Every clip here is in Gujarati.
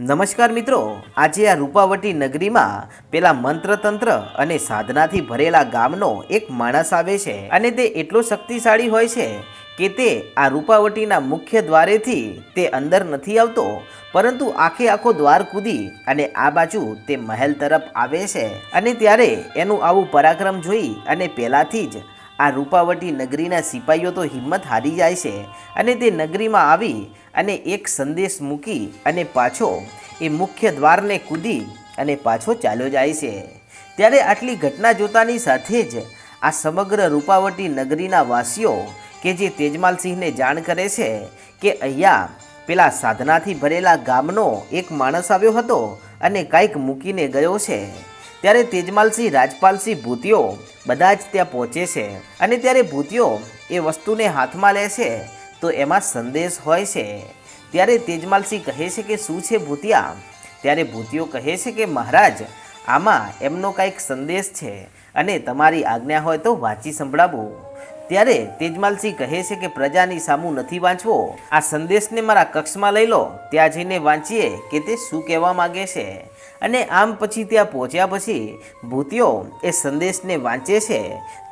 નમસ્કાર મિત્રો, આજે આ રૂપાવટી નગરીમાં પેલા મંત્રતંત્ર અને સાધનાથી ભરેલા ગામનો એક માણસ આવે છે અને તે એટલો શક્તિશાળી હોય છે કે તે આ રૂપાવટીના મુખ્ય દ્વારેથી તે અંદર નથી આવતો, પરંતુ આખે આખો દ્વાર કૂદી અને આ બાજુ તે મહેલ તરફ આવે છે. અને ત્યારે એનું આવું પરાક્રમ જોઈ અને પહેલાંથી જ આ રૂપાવટી નગરીના સિપાહીઓ તો હિંમત હારી જાય છે અને તે નગરીમાં આવી અને એક સંદેશ મૂકી અને પાછો એ મુખ્ય દ્વારને કૂદી અને પાછો ચાલ્યો જાય છે. ત્યારે આટલી ઘટના જોતાની સાથે જ આ સમગ્ર રૂપાવટી નગરીના વાસીઓ કે જે તેજમાલસિંહને જાણ કરે છે કે અહીંયા પેલા સાધનાથી ભરેલા ગામનો એક માણસ આવ્યો હતો અને કાંઈક મૂકીને ગયો છે. ત્યારે તેજમાલસિંહ, રાજપાલસિંહ ભૂતિયો બધા જ ત્યાં પહોંચે છે. અને ત્યારે ભૂતિયો એ વસ્તુને હાથમાં લે છે, તો એમાં સંદેશ હોય છે. ત્યારે તેજમાલસિંહ કહે છે કે, શું છે ભૂતિયા? ત્યારે ભૂતિયો કહે છે કે, મહારાજ, આમાં એમનો કાંઈક સંદેશ છે. અને તમારી આજ્ઞા હોય તો વાંચી સંભળાવું. ત્યારે તેજમાલસિંહ કહે છે કે પ્રજાની સામું નથી વાંચવો. આ સંદેશને મારા કક્ષમાં લઈ લો. ત્યાં જઈને વાંચીએ કે તે શું કહેવા માગે છે. અને આમ પછી ત્યાં પહોંચ્યા પછી ભૂતિયો એ સંદેશને વાંચે છે.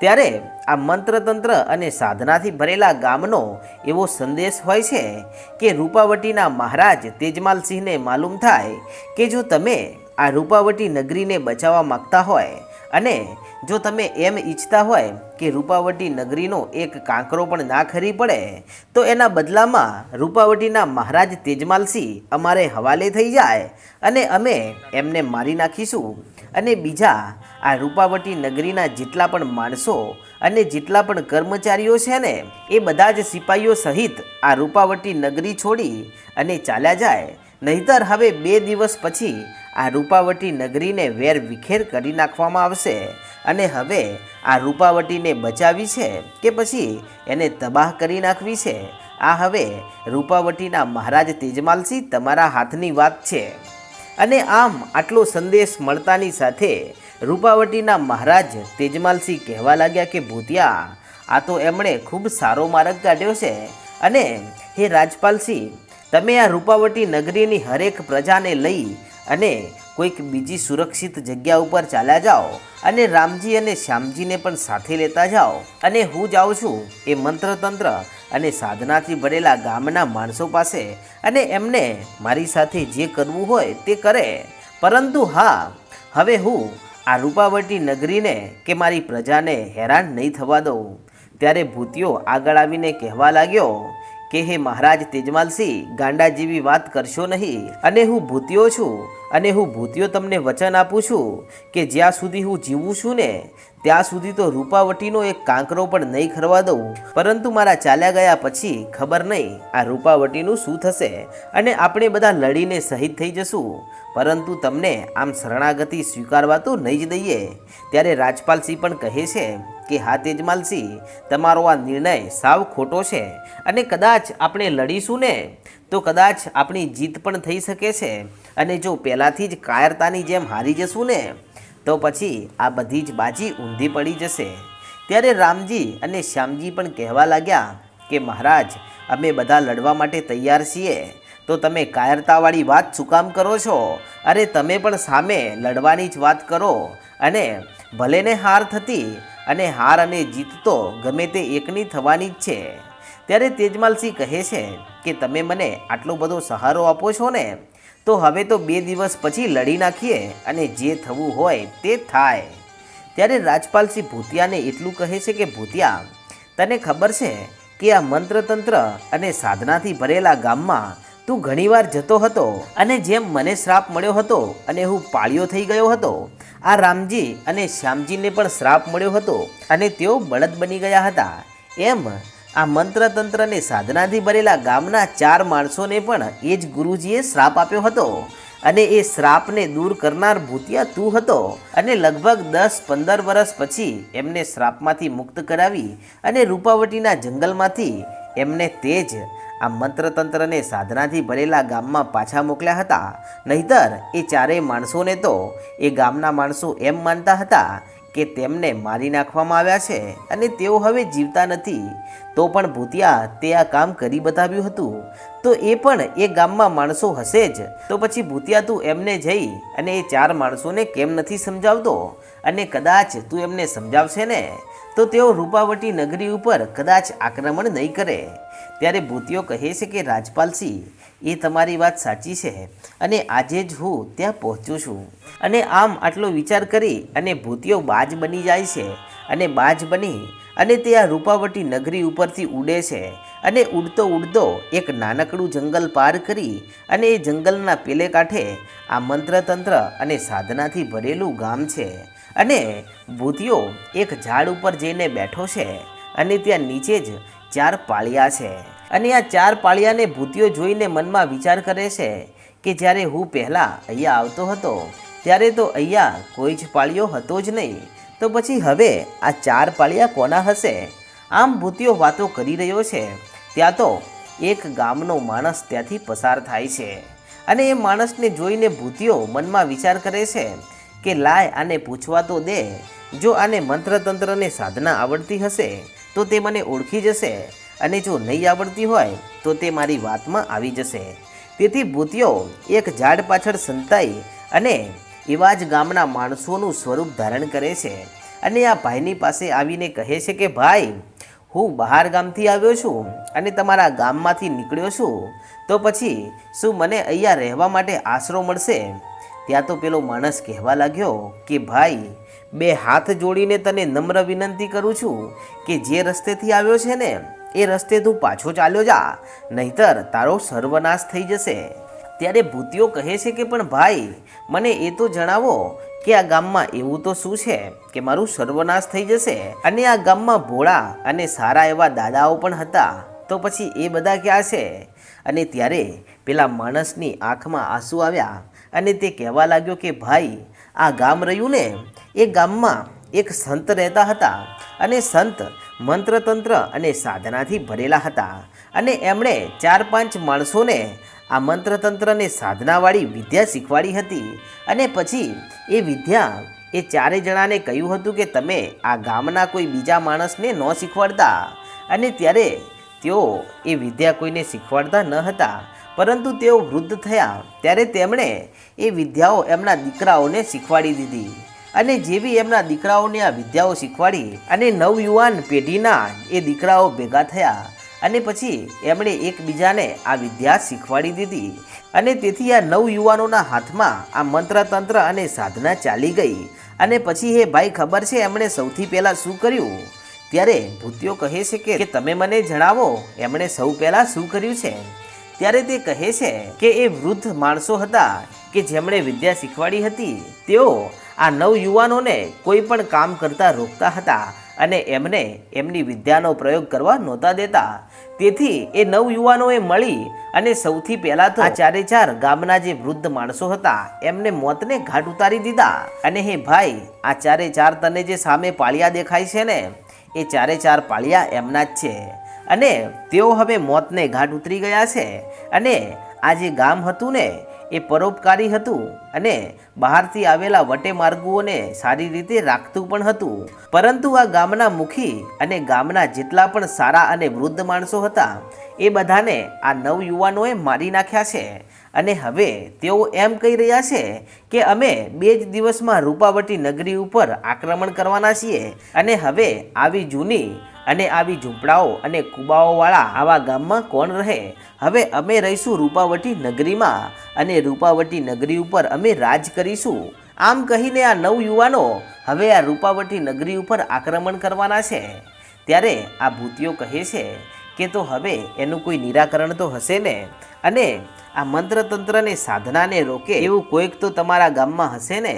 ત્યારે આ મંત્રતંત્ર અને સાધનાથી ભરેલા ગામનો એવો સંદેશ હોય છે કે રૂપાવટીના મહારાજ તેજમાલસિંહને માલુમ થાય કે જો તમે આ રૂપાવટી નગરીને બચાવવા માગતા હોય અને જો તમે એમ ઈચ્છતા હોય કે રૂપાવટી નગરીનો એક કાંકરો પણ ના ખરી પડે, તો એના બદલામાં રૂપાવટીના મહારાજ તેજમાલસિંહ અમારે હવાલે થઈ જાય અને અમે એમને મારી નાખીશું. અને બીજા, આ રૂપાવટી નગરીના જેટલા પણ માણસો અને જેટલા પણ કર્મચારીઓ છે ને, એ બધા જ સિપાહીઓ સહિત આ રૂપાવટી નગરી છોડી અને ચાલ્યા જાય. નહીતર હવે બે દિવસ પછી આ રૂપાવટી નગરીને વેર વિખેર કરી નાખવામાં આવશે. અને હવે આ રૂપાવટીને બચાવી છે કે પછી એને તબાહ કરી નાખવી છે? આ હવે રૂપાવટીના મહારાજ તેજમાલસિંહ તમારા હાથની વાત છે. અને આમ આટલો સંદેશ મળતાની સાથે રૂપાવટીના મહારાજ તેજમાલસિંહ કહેવા લાગ્યા કે, ભૂતિયા, આ તો એમણે ખૂબ સારો માર્ગ કાઢ્યો છે. અને હે રાજપાલસિંહ, તમે આ રૂપાવટી નગરીની હરેક પ્રજાને લઈ અને કોઈક બીજી સુરક્ષિત જગ્યા ઉપર ચાલ્યા જાઓ અને રામજી અને શ્યામજીને પણ સાથે લેતા જાઓ. અને હું જાઉં છું, એ મંત્રતંત્ર અને સાધનાથી ભરેલા ગામના માણસો પાસે. અને એમને મારી સાથે જે કરવું હોય તે કરે. પરંતુ હા, હવે હું આ રૂપાવટી નગરીને કે મારી પ્રજાને હેરાન નહીં થવા દઉં. ત્યારે ભૂતિયો આગળ આવીને કહેવા લાગ્યો કે હે મહારાજ તેજમાલસિંહ ગાંડા જેવી વાત કરશો નહીં. અને હું ભૂતિયો છું, અને હું ભૂતિયો તમને વચન આપું છું કે જ્યાં સુધી હું જીવું છું ને, ત્યાં સુધી તો રૂપાવટીનો એક કાંકરો પણ નહીં ખરવા દઉં. પરંતુ મારા ચાલ્યા ગયા પછી ખબર નહીં આ રૂપાવટીનું શું થશે અને આપણે બધા લડીને શહીદ થઈ જશું. પરંતુ તમને આમ શરણાગતિ સ્વીકારવા તો નહીં જ દઈએ. ત્યારે રાજપાલસિંહ પણ કહે છે કે હા માલસી. તમારો આ નિર્ણય સાવ ખોટો છે. અને કદાચ આપણે લડીશું ને, તો કદાચ આપણી જીત પણ થઈ શકે છે. અને જો પહેલાંથી જ કાયરતાની જેમ હારી જશું ને, તો પછી આ બધી જ બાજી ઊંધી પડી જશે. ત્યારે રામજી અને શ્યામજી પણ કહેવા લાગ્યા કે, મહારાજ, અમે બધા લડવા માટે તૈયાર છીએ. તો તમે કાયરતાવાળી વાત શું કામ કરો છો? અરે, તમે પણ સામે લડવાની જ વાત કરો. અને ભલે ને હાર થતી અને હાર અને જીત તો ગમે તે એકની થવાની જ છે. ત્યારે તેજમાલસિંહ કહે છે કે, તમે મને આટલો બધો સહારો આપો છો ને, તો હવે તો બે દિવસ પછી લડી નાખીએ અને જે થવું હોય તે થાય. ત્યારે રાજપાલસિંહ ભૂતિયાને એટલું કહે છે કે, ભૂતિયા, તને ખબર છે કે આ મંત્રતંત્ર અને સાધનાથી ભરેલા ગામમાં તું ઘણીવાર જતો હતો અને જેમ મને શ્રાપ મળ્યો હતો અને હું પાળ્યો થઈ ગયો હતો આ રામજી અને શ્યામજીને પણ શ્રાપ મળ્યો હતો અને તેઓ બળદ બની ગયા હતા. એમ આ મંત્રતંત્ર અને સાધનાથી ભરેલા ગામના ચાર માણસોને પણ એ જ ગુરુજીએ શ્રાપ આપ્યો હતો અને એ શ્રાપને દૂર કરનાર ભૂતિયા તું હતો અને લગભગ દસ પંદર વર્ષ પછી એમને શ્રાપમાંથી મુક્ત કરાવી અને રૂપાવટીના જંગલમાંથી એમને તે જ આ મંત્રતંત્રને સાધનાથી ભરેલા ગામમાં પાછા મોકલ્યા હતા. નહીતર એ ચારેય માણસોને તો એ ગામના માણસો એમ માનતા હતા કે તેમને મારી નાખવામાં આવ્યા છે અને તેઓ હવે જીવતા નથી. તો પણ ભૂતિયા તે આ કામ કરી બતાવ્યું હતું. તો એ પણ એ ગામમાં માણસો હશે જ. તો પછી ભૂતિયા તું એમને જઈ અને એ ચાર માણસોને કેમ નથી સમજાવતો? અને કદાચ તું એમને સમજાવશે ને તો તેઓ રૂપાવટી નગરી ઉપર કદાચ આક્રમણ નહીં કરે. ત્યારે ભૂતિયો કહે છે કે રાજપાલસિંહ એ તમારી વાત સાચી છે અને આજે જ હું ત્યાં પહોંચું છું. અને આમ આટલો વિચાર કરી અને ભૂતિયો બાજ બની જાય છે અને બાજ બની અને તે આ રૂપાવટી નગરી ઉપરથી ઉડે છે અને ઉડતો ઉડતો એક નાનકડું જંગલ પાર કરી અને એ જંગલના પેલે કાંઠે આ મંત્રતંત્ર અને સાધનાથી ભરેલું ગામ છે. અને ભૂતિયો એક ઝાડ ઉપર જઈને બેઠો છે અને ત્યાં નીચે જ ચાર પાળિયા છે. અને આ ચાર પાળિયાને ભૂતિયો જોઈને મનમાં વિચાર કરે છે કે જ્યારે હું પહેલાં અહીંયા આવતો હતો, ત્યારે તો અહીંયા કોઈ જ પાળિયો હતો જ નહીં. તો પછી હવે આ ચાર પાળિયા કોના હશે? આમ ભૂતિયો વાતો કરી રહ્યો છે. ત્યાં તો એક ગામનો માણસ ત્યાંથી પસાર થાય છે. અને એ માણસને જોઈને ભૂતિયો મનમાં વિચાર કરે છે કે લાય આને પૂછવા તો દે. જો આને મંત્રતંત્રને સાધના આવડતી હશે, તો તે મને ઓળખી જશે. અને જો નહીં આવડતી હોય, તો તે મારી વાતમાં આવી જશે. તેથી ભૂતિયો એક ઝાડ પાછળ સંતાઈ અને એવા જ ગામના માણસોનું સ્વરૂપ ધારણ કરે છે. અને આ ભાઈની પાસે આવીને કહે છે કે, ભાઈ, હું બહાર ગામથી આવ્યો છું અને તમારા ગામમાંથી નીકળ્યો છું. તો પછી શું મને અહીંયા રહેવા માટે આશરો મળશે? ત્યાં તો પેલો માણસ કહેવા લાગ્યો કે, ભાઈ, બે હાથ જોડીને તને નમ્ર વિનંતી કરું છું કે જે રસ્તેથી આવ્યો છે ને, એ રસ્તે તું પાછો ચાલ્યો જા, નહીતર તારો સર્વનાશ થઈ જશે. ત્યારે ભૂતિયો કહે છે કે, પણ ભાઈ, મને એ તો જણાવો કે આ ગામમાં એવું તો શું છે કે મારું સર્વનાશ થઈ જશે? અને આ ગામમાં ભોળા અને સારા એવા દાદાઓ પણ હતા. તો પછી એ બધા ક્યાં છે? અને ત્યારે પેલા માણસની આંખમાં આંસુ આવ્યા અને તે કહેવા લાગ્યો કે, ભાઈ, આ ગામ રહ્યું ને, એ ગામમાં એક સંત રહેતા હતા અને સંત મંત્રતંત્ર અને સાધનાથી ભરેલા હતા અને એમણે ચાર પાંચ માણસોને આ મંત્રતંત્ર અને સાધનાવાળી વિદ્યા શીખવાડી હતી અને પછી એ વિદ્યા એ ચારે જણાને કહ્યું હતું કે, તમે આ ગામના કોઈ બીજા માણસને ન શીખવાડતા. અને ત્યારે તેઓ એ વિદ્યા કોઈને શીખવાડતા ન હતા પરંતુ તેઓ વૃદ્ધ થયા ત્યારે તેમણે એ વિદ્યાઓ એમના દીકરાઓને શીખવાડી દીધી અને જેવી એમના દીકરાઓને આ વિદ્યાઓ શીખવાડી અને નવયુવાન પેઢીના એ દીકરાઓ ભેગા થયા અને પછી એમણે એકબીજાને આ વિદ્યા શીખવાડી દીધી અને તેથી આ નવયુવાનોના હાથમાં આ મંત્રતંત્ર અને સાધના ચાલી ગઈ અને પછી એ ભાઈ ખબર છે એમણે સૌથી પહેલાં શું કર્યું? ત્યારે ભૂતિયો કહે છે કે તમે મને જણાવો, એમણે સૌ પહેલાં શું કર્યું છે? ત્યારે તે કહે છે કે એ વૃદ્ધ માણસો હતા કે જેમણે વિદ્યા શીખવાડી હતી, તેઓ આ નવ યુવાનોને કોઈ પણ કામ કરતા રોકતા હતા અને એમને એમની વિદ્યાનો પ્રયોગ કરવા નહોતા દેતા. તેથી એ નવયુવાનોએ મળી અને સૌથી પહેલાં તો આ ચારે ચાર ગામના જે વૃદ્ધ માણસો હતા, એમને મોતને ઘાટ ઉતારી દીધા. અને હે ભાઈ, આ ચારે ચાર તને જે સામે પાળિયા દેખાય છે ને, એ ચારે ચાર પાળિયા એમના જ છે. અને તેઓ હવે મોતને ઘાટ ઉતરી ગયા છે અને આ જે ગામ હતું ને, એ પરોપકારી હતું અને બહારથી આવેલા વટે માર્ગુઓને સારી રીતે રાખતું પણ હતું. પરંતુ આ ગામના મુખી અને ગામના જેટલા પણ સારા અને વૃદ્ધ માણસો હતા, એ બધાને આ નવયુવાનોએ મારી નાખ્યા છે. અને હવે તેઓ એમ કહી રહ્યા છે કે અમે બે જ દિવસમાં રૂપાવટી નગરી ઉપર આક્રમણ કરવાના છીએ અને હવે આવી જૂની અને આવી ઝૂંપડાઓ અને કુબાઓવાળા આવા ગામમાં કોણ રહે? હવે અમે રહીશું રૂપાવટી નગરીમાં અને રૂપાવટી નગરી ઉપર અમે રાજ કરીશું. આમ કહીને આ નવ યુવાનો હવે આ રૂપાવટી નગરી ઉપર આક્રમણ કરવાના છે. ત્યારે આ ભૂતિઓ કહે છે કે તો હવે એનું કોઈ નિરાકરણ તો હશે ને? અને આ મંત્રતંત્રને સાધનાને રોકે એવું કોઈક તો તમારા ગામમાં હશે ને?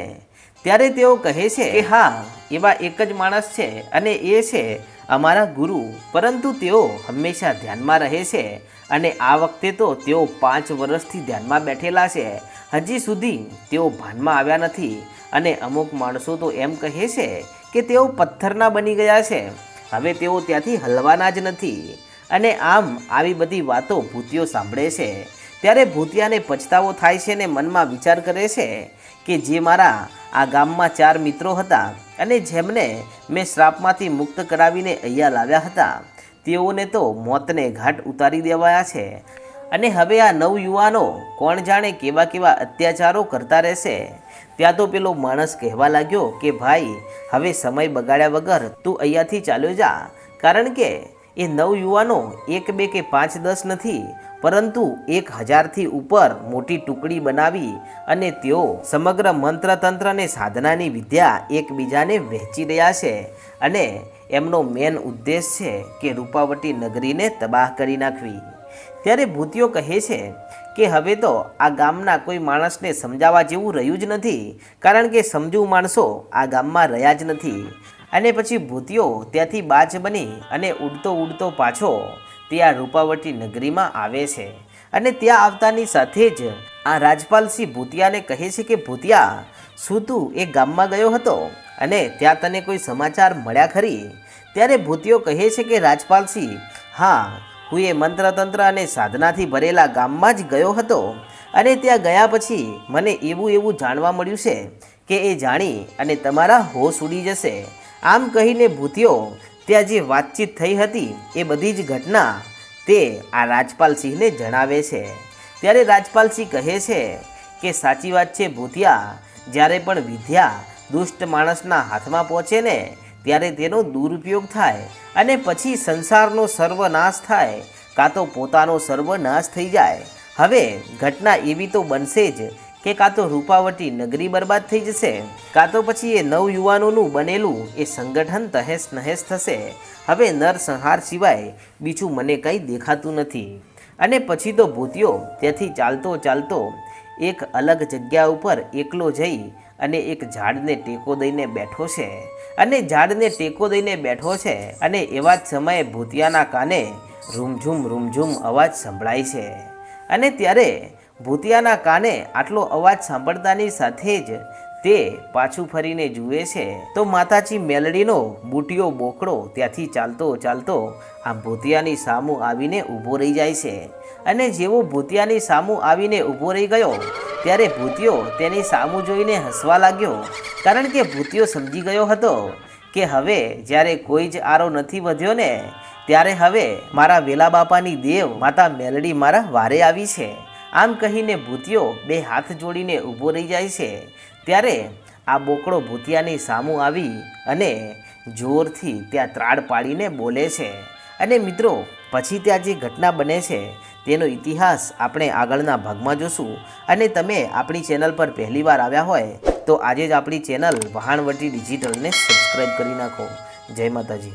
ત્યારે તેઓ કહે છે કે હા, એવા એક જ માણસ છે અને એ છે અમારા ગુરુ, પરંતુ તેઓ હંમેશા ધ્યાનમાં રહે છે અને આ વખતે તો તેઓ પાંચ વર્ષથી ધ્યાનમાં બેઠેલા છે. હજી સુધી તેઓ ભાનમાં આવ્યા નથી અને અમુક માણસો તો એમ કહે છે કે તેઓ પથ્થરના બની ગયા છે. હવે તેઓ ત્યાંથી હલવાના જ નથી અને આમ આવી બધી વાતો ભૂતિઓ સાંભળે છે. ત્યારે ભૂતિયાને પછતાવો થાય છે ને મનમાં વિચાર કરે છે કે જે મારા આ ગામમાં ચાર મિત્રો હતા અને જેમને મેં શ્રાપમાંથી મુક્ત કરાવીને અહીંયા લાવ્યા હતા, તેઓને તો મોતને ઘાટ ઉતારી દેવાયા છે. અને હવે આ નવ યુવાનો કોણ જાણે કેવા કેવા અત્યાચારો કરતા રહેશે? ત્યાં તો પેલો માણસ કહેવા લાગ્યો કે, ભાઈ, હવે સમય બગાડ્યા વગર તું અહીંયાથી ચાલ્યો જા. કારણ કે એ નવ યુવાનો એક, બે કે પાંચ, દસ નથી પરંતુ એક હજારથી ઉપર મોટી ટુકડી બનાવી અને તેઓ સમગ્ર મંત્ર તંત્ર અને સાધનાની વિદ્યા એકબીજાને વહેંચી રહ્યા છે અને એમનો મેન ઉદ્દેશ છે કે રૂપાવટી નગરીને તબાહ કરી નાખવી. ત્યારે ભૂતિઓ કહે છે કે હવે તો આ ગામના કોઈ માણસને સમજાવવા જેવું રહ્યું જ નથી, કારણ કે સમજુ માણસો આ ગામમાં રહ્યા જ નથી. અને પછી ભૂતિઓ ત્યાંથી બાજ બની અને ઉડતો ઉડતો પાછો ત્યાં રૂપાવટી નગરીમાં આવે છે અને ત્યાં આવતાની સાથે જ આ રાજપાલસિંહ ભૂતિયાને કહે છે કે, ભૂતિયા, શું તું એ ગામમાં ગયો હતો? અને ત્યાં તને કોઈ સમાચાર મળ્યા ખરી? ત્યારે ભૂતિયો કહે છે કે, રાજપાલસિંહ, હા, હું એ મંત્રતંત્ર અને સાધનાથી ભરેલા ગામમાં જ ગયો હતો અને ત્યાં ગયા પછી મને એવું એવું જાણવા મળ્યું છે કે એ જાણી અને તમારા હોશ ઉડી જશે. આમ કહીને ભૂતિયો ત્યાં જે વાતચીત થઈ હતી એ બધી જ ઘટના તે આ રાજપાલસિંહને જણાવે છે. ત્યારે રાજપાલસિંહ કહે છે કે સાચી વાત છે ભૂતિયા, જ્યારે પણ વિદ્યા દુષ્ટ માણસના હાથમાં પહોંચે ને, ત્યારે તેનો દુરુપયોગ થાય અને પછી સંસારનો સર્વનાશ થાય, કાં તો પોતાનો સર્વનાશ થઈ જાય. હવે ઘટના એવી તો બનશે જ કે કાં તો રૂપાવટી નગરી બરબાદ થઈ જશે, કાં તો પછી એ નવ યુવાનોનું બનેલું એ સંગઠન તહેસ નહેસ થશે. હવે નરસંહાર સિવાય બીજું મને કંઈ દેખાતું નથી. અને પછી તો ભૂતિયો ત્યાંથી ચાલતો ચાલતો એક અલગ જગ્યા ઉપર એકલો જઈ અને એક ઝાડને ટેકો દઈને બેઠો છે. અને ઝાડને ટેકો દઈને બેઠો છે અને એવા જ સમયે ભૂતિયાના કાને રૂમઝૂમ રૂમઝૂમ અવાજ સંભળાય છે. અને ત્યારે ભૂતિયાના કાને આટલો અવાજ સાંભળતાની સાથે જ તે પાછું ફરીને જુએ છે. તો માતાજી મેલડીનો બુટિયો બોકડો ત્યાંથી ચાલતો ચાલતો આ ભૂતિયાની સામું આવીને ઊભો રહી જાય છે. અને જેવો ભૂતિયાની સામું આવીને ઊભો રહી ગયો, ત્યારે ભૂતિયો તેની સામું જોઈને હસવા લાગ્યો, કારણ કે ભૂતિયો સમજી ગયો હતો કે હવે જ્યારે કોઈ જ આરો નથી વધ્યો ને, ત્યારે હવે મારા વેલા બાપાની દેવ માતા મેલડી મારા વારે આવી છે. આમ કહીને ભૂતિયો બે હાથ જોડીને ઊભો રહી જાય છે. ત્યારે આ બોકડો ભૂતિયાની સામું આવી અને જોરથી ત્યાં ત્રાડ પાડીને બોલે છે. અને મિત્રો, પછી ત્યાં જે ઘટના બને છે, તેનો ઇતિહાસ આપણે આગળના ભાગમાં જોશું. અને તમે આપણી ચેનલ પર પહેલીવાર આવ્યા હોય, તો આજે જ આપણી ચેનલ વહાણવટી ડિજિટલને સબસ્ક્રાઈબ કરી નાખો. જય માતાજી.